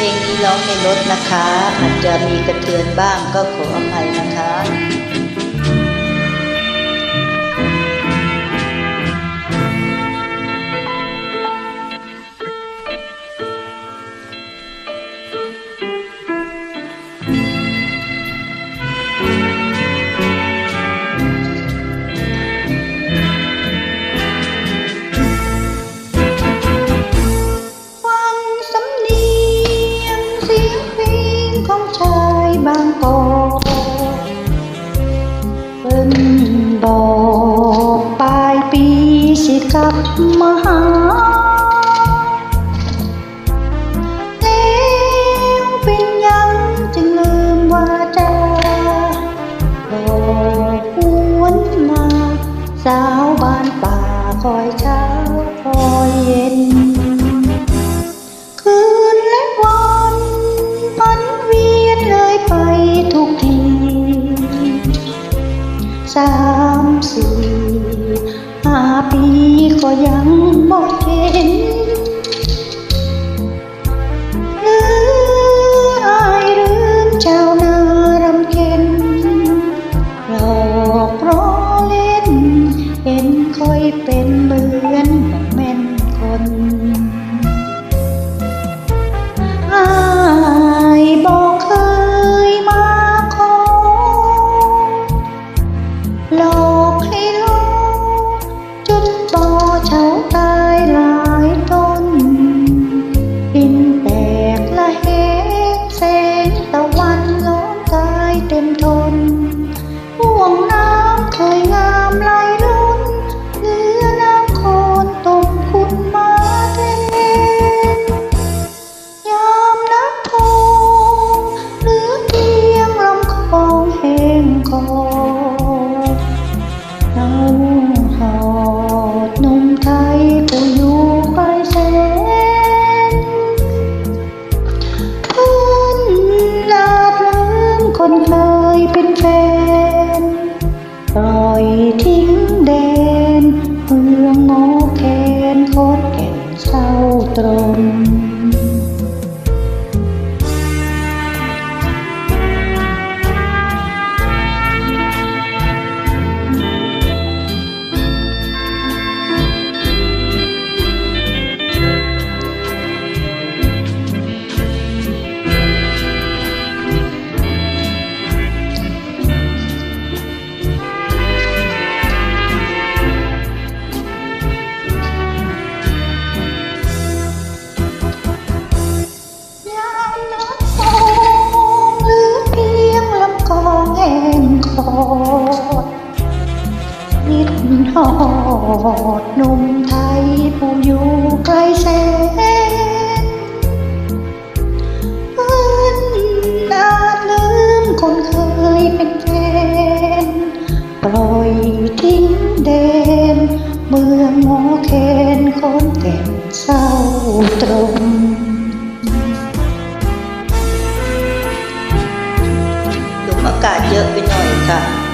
เพลงนี้ร้องในรถนะคะ อาจจะมีกระเทือนบ้างก็ขออภัยนะคะ สิกลับมาหาแล้วเป็นหยังจึงลืมว่าจะบอกหวนมา สาวบ้านป่าคอยเช้าคอยเย็น คืนและวันมันเวียนเลยไปทุกทีสามสี่ ก็ยังบ่เห็นหรืออายลืมเจ้านารำเค็ญหลอกล้อเล่น เห็นค่อยเป็นเหมือนแม่นคนอายบอกเคยมาขอหลอกให้ ดหนุ่มไทยผู้อยู่ไกลแสนเพิ่นอาจลืมคนเคยเป็นแฟนปล่อยทิ้งแดน เมืองหมอแคนคนแก่นเศร้าตรงลมอากาศเยอะไปหน่อยค่ะ